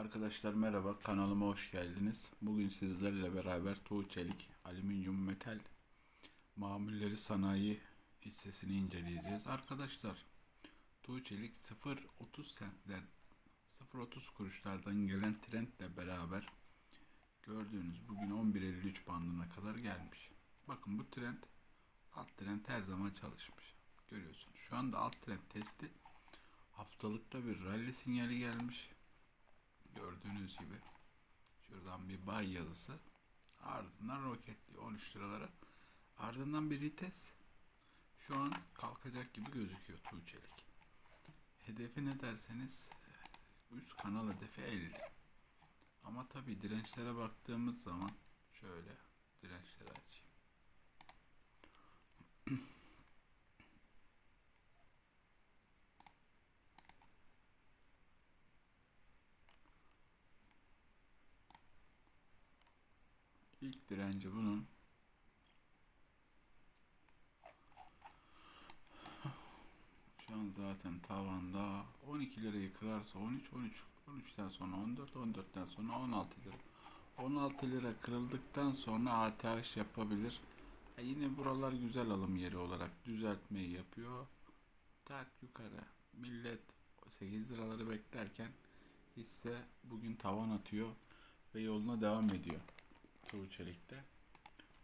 Arkadaşlar merhaba kanalıma hoş geldiniz. Bugün sizlerle beraber Tuğ Çelik Alüminyum Metal Mamulleri Sanayi hissesini inceleyeceğiz. Arkadaşlar Tuğ Çelik 0.30 sentler 0.30 kuruşlardan gelen trendle beraber gördüğünüz bugün 11.53 bandına kadar gelmiş. Bakın bu trend alt trend her zaman çalışmış. Görüyorsunuz. Şu anda alt trend testi haftalıkta bir rally sinyali gelmiş. Gördüğünüz gibi şuradan bir bay yazısı ardından roketli 13 liralara ardından bir rites şu an kalkacak gibi gözüküyor Tuğçelik. Hedefi ne derseniz üst kanal hedefi 50. Ama tabi dirençlere baktığımız zaman şöyle dirençleri İlk direnci bunun. Şu an zaten tavanda 12 lirayı kırarsa 13 13 13'ten sonra 14 14'ten sonra 16 lira. 16 lira kırıldıktan sonra ATH yapabilir. E yine buralar güzel alım yeri olarak düzeltmeyi yapıyor. Tak yukarı. Millet 8 liraları beklerken hisse bugün tavan atıyor ve yoluna devam ediyor. Tuğ Çelik'te.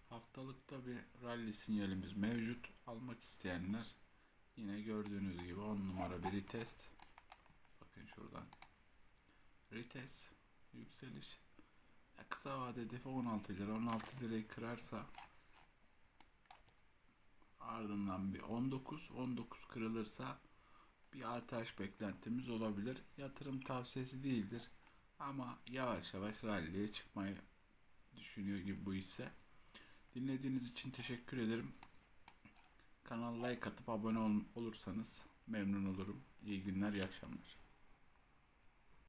Haftalıkta bir rally sinyalimiz mevcut. Almak isteyenler yine gördüğünüz gibi 10 numara bir retest. Bakın şuradan. Retest. Yükseliş. Ya Kısa vade hedefi 16 lira. 16 lirayı kırarsa ardından bir 19. 19 kırılırsa bir ATH beklentimiz olabilir. Yatırım tavsiyesi değildir. Ama yavaş yavaş rally'ye çıkmayı düşünüyor gibi bu hisse. Dinlediğiniz için teşekkür ederim. Kanala like atıp abone ol- olursanız memnun olurum. İyi günler, iyi akşamlar.